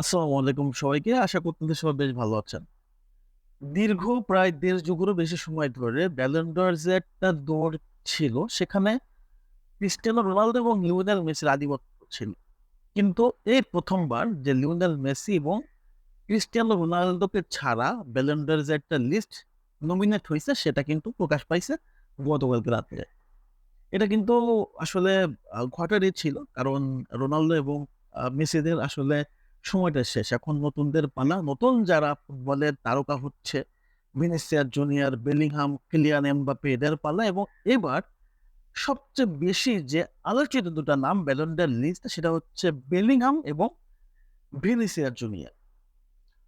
আসসালামু আলাইকুম সবাইকে। আশা করতে সবাই বেশ ভালো আছেন। দীর্ঘ প্রায় দেড় যুগেরও বেশি সময় ধরে ব্যালন ড'র যে একটা দৌড় ছিল, সেখানে ক্রিস্টিয়ানো রোনালদো এবং লিওনেল মেসির আধিপত্য ছিল। কিন্তু এই প্রথমবার যে লিওনেল মেসি এবং ক্রিস্টিয়ানো রোনালদোকে ছাড়া ব্যালন ড'র যে একটা লিস্ট নমিনেট হয়েছে সেটা কিন্তু প্রকাশ পাইছে গতকালকে রাত্রে। এটা কিন্তু আসলে ঘটারই ছিল। কারণ রোনালদো এবং মেসিদের আসলে সময়টা শেষ। এখন নতুনদের পালা। নতুন যারা ফুটবলের তারকা হচ্ছে, Vinicius junior, Bellingham, Kylian Mbappe এদের পালা এবং এবার সবচেয়ে বেশি যে আলোচিত ২ টা নাম ব্যালন ড'র লিস্টে সেটা হচ্ছে বেলিংহাম এবং ভিনিসিয়াস জুনিয়র।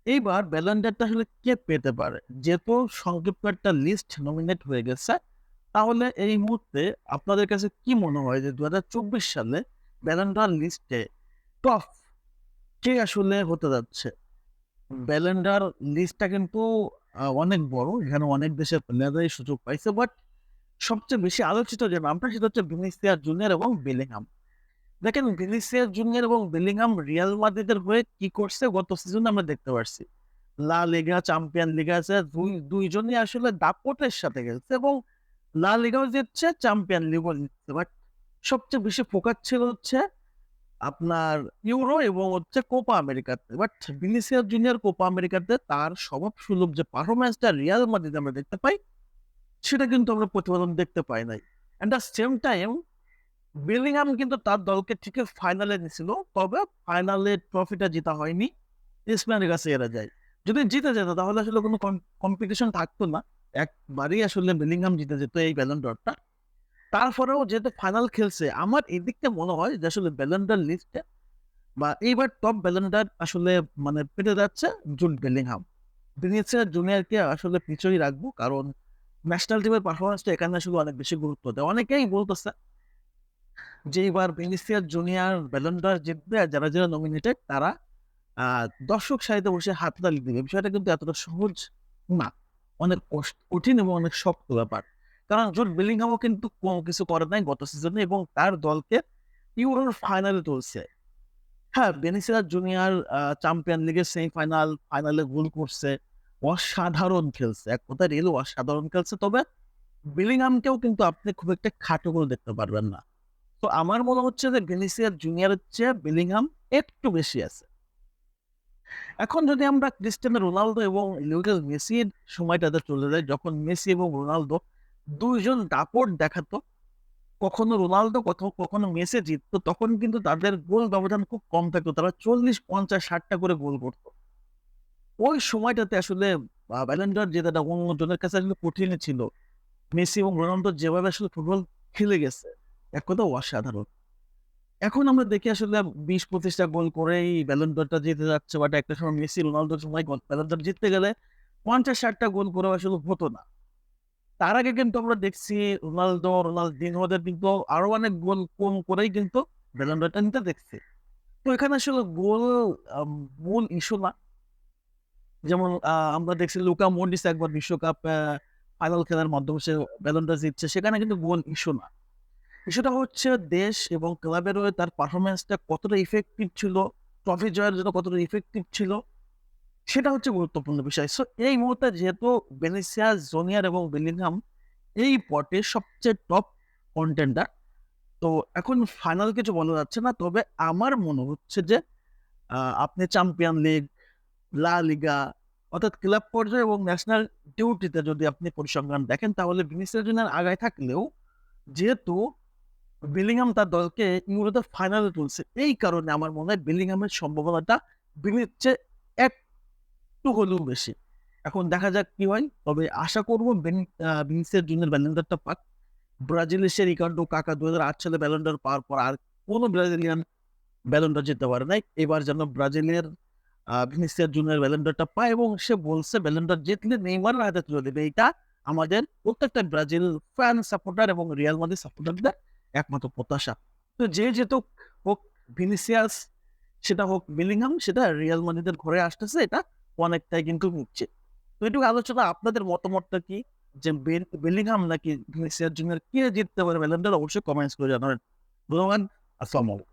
এইবার ব্যালন আসলে কে পেতে পারে? যেহেতু সংক্ষিপ্ত একটা লিস্ট নমিনেট হয়ে গেছে, তাহলে এই মুহূর্তে আপনাদের কাছে কি মনে হয় যে ২০২৪ সালে ব্যালন লিস্টে টপ কে আসলে হতে যাচ্ছে? ব্যালন ড'র লিস্টটা কিন্তু অনেক বড়। এখানে অনেক দেশের প্লেয়াররাই সুযোগ পাইছে। বাট সবচেয়ে বেশি আলোচিত যে নামটা সেটা হচ্ছে ভিনিসিয়াস জুনিয়র এবং বেলিংহাম। দেখেন ভিনিসিয়াস জুনিয়র এবং বেলিংহাম রিয়াল মাদ্রিদের হয়ে কি করছে গত সিজনে আমরা দেখতে পারছি। লা লিগা, চ্যাম্পিয়ন লিগা আছে দুই দুইজনই আসলে দাপটের সাথে খেলছে এবং লা লিগাও জিতছে, চ্যাম্পিয়ন লিগও জিতছে। বাট সবচেয়ে বেশি ফোকাস ছিল হচ্ছে আপনার ইউরো এবং হচ্ছে কোপা আমেরিকাতে। বাট ভিনিসিয়াস জুনিয়র কোপা আমেরিকাতে তার স্বভাব সুলভ যে পারফরমেন্সটা রিয়াল মাদ্রিদে আমরা দেখতে পাই, সেটা কিন্তু আমরা প্রতিবেদন দেখতে পাই নাই। At the same time Bellingham কিন্তু তার দলকে ঠিকই ফাইনালে নিয়েছিল তবে ফাইনালে ট্রফিটা জেতা হয়নি। স্পেনের কাছে এরা যায়। যদি জিতে যেত তাহলে আসলে কোনো কম্পিটিশন থাকতো না। একবারেই আসলে বেলিংহাম জিতে যেত এই ব্যালন ড'রটা। তারপরেও যেহেতু ফাইনাল খেলছে, আমার এদিক থেকে মনে হয় যে আসলে ব্যালন ড'র লিস্টে বা এইবার টপ ব্যালন ড'র আসলে মানে পেতে যাচ্ছে জুড বেলিংহাম। ভিনিসিয়াস জুনিয়রকে আসলে পিছনেই রাখব। কারণ ন্যাশনাল টিমের পারফরম্যান্সটা এখানে আসলে অনেক বেশি গুরুত্ব দেয়। অনেকেই বলতেছে যে এবার ভিনিসিয়াস জুনিয়র ব্যালন ড'র জিতবে আর যারা, যারা নমিনেটেড তারা দর্শক সারিতে বসে হাততালি দিবে। বিষয়টা কিন্তু এতটা সহজ না। অনেক কঠিন এবং অনেক শক্ত ব্যাপার। কারণ কিন্তু কম কিছু করে নাই গত সিজনে এবং তার দলকে ইউরোর ফাইনালে তুলছে। হ্যাঁ, জুনিয়র চ্যাম্পিয়ন লিগের সেমিফাইনাল, ফাইনালে গোল করছে। অসাধারণ খেলছে। এক রিয়েলি অসাধারণ খেলছে। তবে বেলিংহামকেও কিন্তু আপনি খুব একটা খাটো করে দেখতে পারবেন না। তো আমার মনে হচ্ছে যে ভিনিসিয়াস জুনিয়রের চেয়ে বেলিংহাম একটু বেশি আছে। এখন যদি আমরা ক্রিস্টিয়ানো রোনালদো এবং লিওনেল মেসির সময়টাতে চলে যাই, যখন মেসি এবং রোনালদো ২ জন দাপট দেখাতো। কখনো রোনালদো কথ কখনো মেসি জিততো। তখন কিন্তু তাদের গোল ব্যবধান খুব কম থাকতো। তারা ৪০, ৫০, ৬০ টা করে গোল করত। ওই সময়টাতে আসলে আ ব্যালন ড'র জেতাটা অন্যজনের কাছে আসলে কঠিনই ছিল। মেসি এবং রোনালদো যেভাবে আসলে ফুটবল খেলে গেছে, এক কথা অসাধারণ। এখন আমরা দেখি আসলে বিশ পঁচিশটা গোল করেই ব্যালন ড'রটা জিতে যাচ্ছে। বাট একটা সময় মেসি, রোনালদোর সময় গ ব্যালন ড'র জিততে গেলে ৫০-৬০ টা গোল করেও আসলে হতো না। তার আগে কিন্তু আমরা দেখছি রোনালদো, রোনালদিনহোদের কিন্তু আরও অনেক গোল কম করেই কিন্তু ব্যালন নিতে দেখছি। তো এখানে আসলে গোল মূল ইস্যু না। যেমন আমরা দেখছি লুকা মন্ডিস একবার বিশ্বকাপ ফাইনাল খেলার মাধ্যমে সে ব্যালন জিতছে। সেখানে কিন্তু গোল ইস্যু না। ইস্যুটা হচ্ছে দেশ এবং ক্লাবের হয়ে তার পারফরম্যান্সটা কতটা ইফেক্টিভ ছিল, ট্রফি জয়ের জন্য কতটা ইফেক্টিভ ছিল, সেটা হচ্ছে গুরুত্বপূর্ণ বিষয়। সো এই মুহূর্তে যেহেতু ভিনিসিয়াস জুনিয়র এবং বেলিংহাম এই পটে সবচেয়ে টপ কন্টেন্ডার। তো এখন ফাইনাল কিছু বলা যাচ্ছে না। তবে আমার মনে হচ্ছে যে আপনি চ্যাম্পিয়ন লিগ, লা লিগা অর্থাৎ ক্লাব পর্যায়ে এবং ন্যাশনাল ডিউটিতে যদি আপনি পরিসংখ্যান দেখেন তাহলে ভিনিসিয়াস জুনিয়র আগায় থাকলেও যেহেতু বেলিংহাম তার দলকে ইউরোতে ফাইনালে তুলছে, এই কারণে আমার মনে হয় বেলিংহামের সম্ভাবনাটা চেয়ে একটু হলেও বেশি। এখন দেখা যাক কি হয়। তবে আশা করব বেন আ ভিনিসিয়াস জুনিয়র ব্যালন ড'রটা পাক। ব্রাজিলের সে রিকার্ডো কাকা ২০০৮ সালে ব্যালন ড'র পাওয়ার পর আর কোন ব্রাজিলিয়ান ব্যালন ড'র জিততে পারে নাই। এবার যেন ব্রাজিলের আ ভিনিসিয়াস জুনিয়র ব্যালন ড'রটা পায় এবং সে বলছে ব্যালন ড'র জিতলে হাতে তুলে দেবে। এইটা আমাদের প্রত্যেকটা ব্রাজিল ফ্যান সাপোর্টার এবং রিয়াল মাদ্রিদ সাপোর্টারদের একমাত্র প্রত্যাশা। তো যে যেতুক হোক ভিনিসিয়াস, সেটা হোক বেলিংহাম, সেটা রিয়াল মাদ্রিদের ঘরে আসতেছে এটা অনেকটাই কিন্তু উঠছে তো এটুকু আলোচনা আপনাদের মতামতটা কি? যে বেলিংহাম নাকি জুনিয়র কে জিততে পারে অবশ্যই কমেন্টস করে জানাবেন। ধন্যবাদ। আসসালামু আলাইকুম।